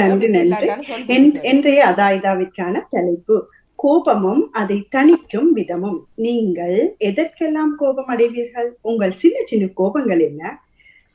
நன்றி. நன்றி என்- இன்றைய அதாய்தாவிற்கான தலைப்பு கோபமும் அதை தணிக்கும் விதமும். நீங்கள் எதற்கெல்லாம் கோபம் அடைவீர்கள்? உங்கள் சின்ன சின்ன கோபங்கள் என்ன?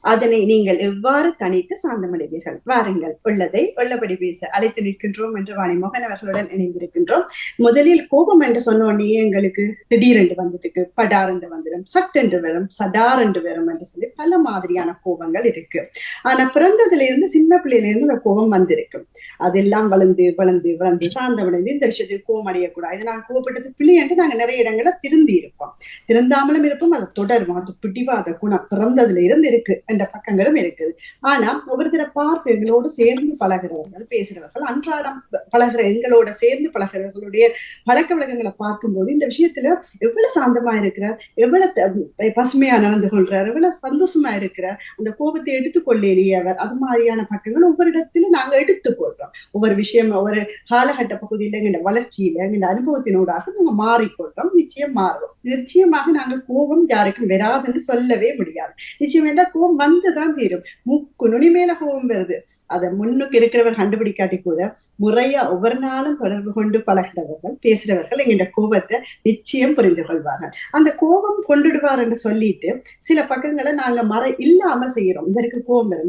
அதனை நீங்கள் எவ்வாறு தனித்து சாந்தமடைவீர்கள்? வாருங்கள் உள்ளதை உள்ளபடி பேச அழைத்து நிற்கின்றோம் என்று வாணி மோகன் அவர்களுடன் இணைந்திருக்கின்றோம். முதலில் கோபம் என்று சொன்ன உடனே எங்களுக்கு திடீரென்று வந்துட்டு படார் என்று வந்துடும் சட்டென்று வரும் சடார் என்று வரும் என்று சொல்லி பல மாதிரியான கோபங்கள் இருக்கு. ஆனா பிறந்ததுல இருந்து சின்ன பிள்ளையில இருந்து அந்த கோபம் வந்திருக்கும் அதெல்லாம் வளர்ந்து வளர்ந்து வளர்ந்து சாந்தமடைந்து இந்த விஷயத்தில் கோபம் அடையக்கூடாது. இது நான் கோபப்பட்டது பிள்ளை என்று நாங்க நிறைய இடங்களை திருந்தி இருப்போம். திருந்தாமலும் இருப்போம் அது தொடரும் அது பிடிவாத குணம் பிறந்ததுல இருந்து இருக்கு. என்ற பக்கங்களும் இருக்குது. ஆனா ஒவ்வொருத்தரை பார்த்து எங்களோடு சேர்ந்து பழகிறவர்கள் பேசுறவர்கள் அன்றாடம் பழகிற எங்களோட சேர்ந்து பழகிறவர்களுடைய பழக்க வழக்கங்களை பார்க்கும்போது இந்த விஷயத்துல எவ்வளவு சாந்தமா இருக்கிறார் எவ்வளவு பசுமையா நடந்து கொள்றார் எவ்வளவு சந்தோஷமா இருக்கிறார் அந்த கோபத்தை எடுத்துக்கொள்ளேயே அவர் அது மாதிரியான பக்கங்கள் ஒவ்வொரு இடத்துல நாங்க எடுத்துக்கொள்றோம். ஒவ்வொரு விஷயம் ஒவ்வொரு காலகட்ட பகுதியில எங்க வளர்ச்சியில எங்க அனுபவத்தினூடாக நாங்க மாறிக்கொள்றோம். நிச்சயம் மாறுவோம். நிச்சயமாக நாங்கள் கோபம் யாருக்கும் வராதுன்னு சொல்லவே முடியாது. நிச்சயம் என்றால் கோபம் வந்துதான் தீரும். முக்கு நுனி மேல கோபம் வருது. அதை முன்னுக்கு இருக்கிறவர் கண்டுபிடிக்காட்டி கூட முறையா ஒவ்வொரு நாளும் தொடர்பு கொண்டு பழகிறவர்கள் பேசுறவர்கள் எங்கிட்ட கோபத்தை நிச்சயம் புரிந்து கொள்வார்கள். அந்த கோபம் கொண்டுடுவார் என்று சொல்லிட்டு சில பக்கங்களை நாங்க மற இல்லாம செய்யறோம். இதற்கு கோபம்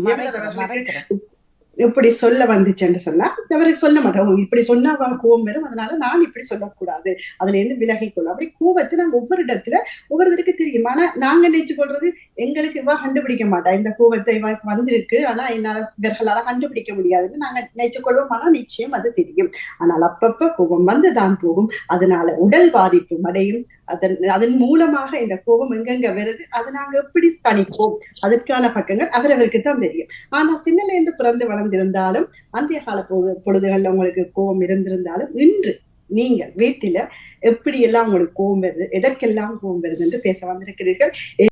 இப்படி சொல்ல வந்துச்சுன்னு சொன்னா அவருக்கு சொல்ல மாட்டோம் "ஓ, இப்படி சொன்னா கோவம் வரும். அதனால நான் இப்படி சொல்லக்கூடாது. அதுல இருந்து விலகிக்கொள்ளும். அப்படி கோவத்தை நாங்க ஒவ்வொரு இடத்துல ஒவ்வொருத்தருக்கு தெரியும். ஆனா நாங்க நினைச்சு கொள்றது எங்களுக்கு இவ கண்டுபிடிக்க மாட்டா. இந்த கோவத்தை வந்திருக்கு. ஆனா என்னால இவர்களால கண்டுபிடிக்க முடியாதுன்னு நாங்க நினைச்சு கொள்வோம் ஆனா நிச்சயம் அது தெரியும். ஆனால் அப்பப்ப கோபம் வந்துதான் போகும். அதனால உடல் பாதிப்பு அடையும். அதன் அதன் மூலமாக இந்த கோபம் எங்கெங்க வருது? அதை நாங்க எப்படி தணிப்போம்? அதற்கான பக்கங்கள் அவரவருக்கு தான் தெரியும். ஆனா சின்னல இருந்து பிறந்து வளர்ந்திருந்தாலும் அன்றைய கால பொழுது பொழுதுகள்ல உங்களுக்கு கோபம் இருந்திருந்தாலும் இன்று நீங்கள் வீட்டில எப்படி எல்லாம் உங்களுக்கு கோபம் வருது எதற்கெல்லாம் கோபம் வருது என்று பேச வந்திருக்கிறீர்கள்?